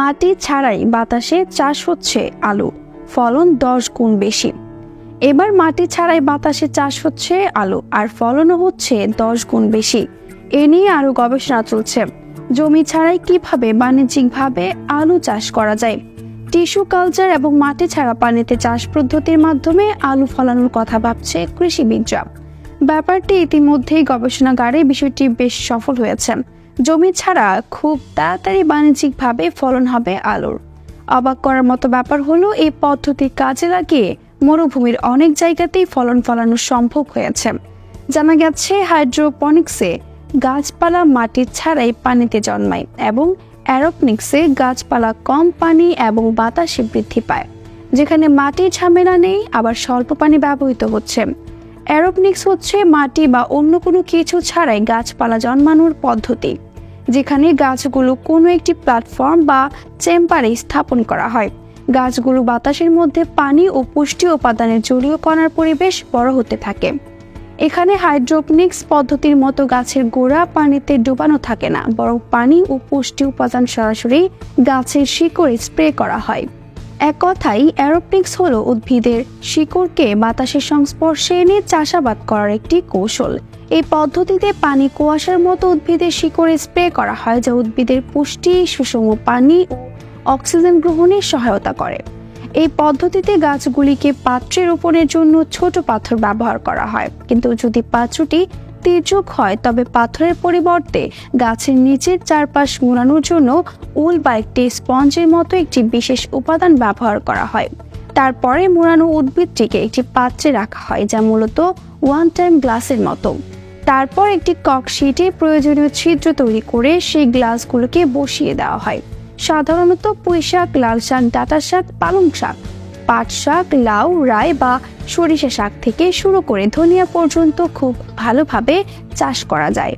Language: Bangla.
মাটি ছাড়াই বাতাসে চাষ হচ্ছে আলু, ফলন দশ গুণ বেশি। এবার মাটি ছাড়াই বাতাসে চাষ হচ্ছে আলু আর ফলনও হচ্ছে দশ গুণ বেশি। এ নিয়ে আরও গবেষণা চলছে। জমি ছাড়াই কীভাবে বাণিজ্যিকভাবে আলু চাষ করা যায়? টিস্যু কালচার এবং মাটি ছাড়া পানিতে চাষ পদ্ধতির মাধ্যমে আলু ফলানোর কথা ভাবছে কৃষিবিদরা। ব্যাপারটি ইতিমধ্যেই গবেষণাগারে বিষয়টি বেশ সফল হয়েছে। জমি ছাড়া খুব তাড়াতাড়ি বাণিজ্যিকভাবে ফলন হবে আলুর। অবাক করার মতো ব্যাপার হলো, এই পদ্ধতি কাজে লাগিয়ে মরুভূমির অনেক জায়গাতেই ফলন ফলানো সম্ভব হয়েছে। জানা গেছে, হাইড্রোপনিক্সে গাছপালা মাটি ছাড়াই পানিতে জন্মায় এবং অ্যারোপনিক্সে গাছপালা কম পানি এবং বাতাসে বৃদ্ধি পায়, যেখানে মাটির ঝামেলা নেই, আবার স্বল্প পানি ব্যবহৃত হচ্ছে। অ্যারোপনিক্স হচ্ছে মাটি বা অন্য কোনো কিছু ছাড়াই গাছপালা জন্মানোর পদ্ধতি, যেখানে গাছগুলো কোনো একটি প্ল্যাটফর্ম বা চেম্বারে স্থাপন করা হয়। গাছগুলো বাতাসের মধ্যে পানি ও পুষ্টি উপাদানের জলীয় কণার পরিবেশ বড় হতে থাকে। এখানে হাইড্রোপনিক্স পদ্ধতির মতো গাছের গোড়া পানিতে ডুবানো থাকে না, বরং পানি ও পুষ্টি উপাদান সরাসরি গাছের শিকড়ে স্প্রে করা হয়। এক কথাই অ্যারোপনিক্স হলো উদ্ভিদের শিকড়কে বাতাসের সংস্পর্শে এনে চাষাবাদ করার একটি কৌশল। এই পদ্ধতিতে পানি কুয়াশার মতো উদ্ভিদের শিকড়ে স্প্রে করা হয়, যা উদ্ভিদের পুষ্টি, সুষম পানি ও অক্সিজেন গ্রহণে সহায়তা করে। এই পদ্ধতিতে গাছগুলিকে পাত্রে রোপণের জন্য ছোট পাথর ব্যবহার করা হয়। কিন্তু যদি পাত্রটি তির্যক হয়, তবে পাথরের পরিবর্তে গাছের নিচের চারপাশ মোড়ানোর জন্য উল বা একটি স্পঞ্জের মতো একটি বিশেষ উপাদান ব্যবহার করা হয়। তারপরে মোড়ানো উদ্ভিদটিকে একটি পাত্রে রাখা হয়, যা মূলত ওয়ান টাইম গ্লাসের মতো। তারপর একটি কক শিটে প্রয়োজনীয় ছিদ্র তৈরি করে সেই গ্লাসগুলোকে বসিয়ে দেওয়া হয়। সাধারণত পুঁই শাক লাল শাক ডাটা শাক পালং শাক পাট শাক লাউ রায় বা সরিষা শাক থেকে শুরু করে ধনিয়া পর্যন্ত খুব ভালোভাবে চাষ করা যায়।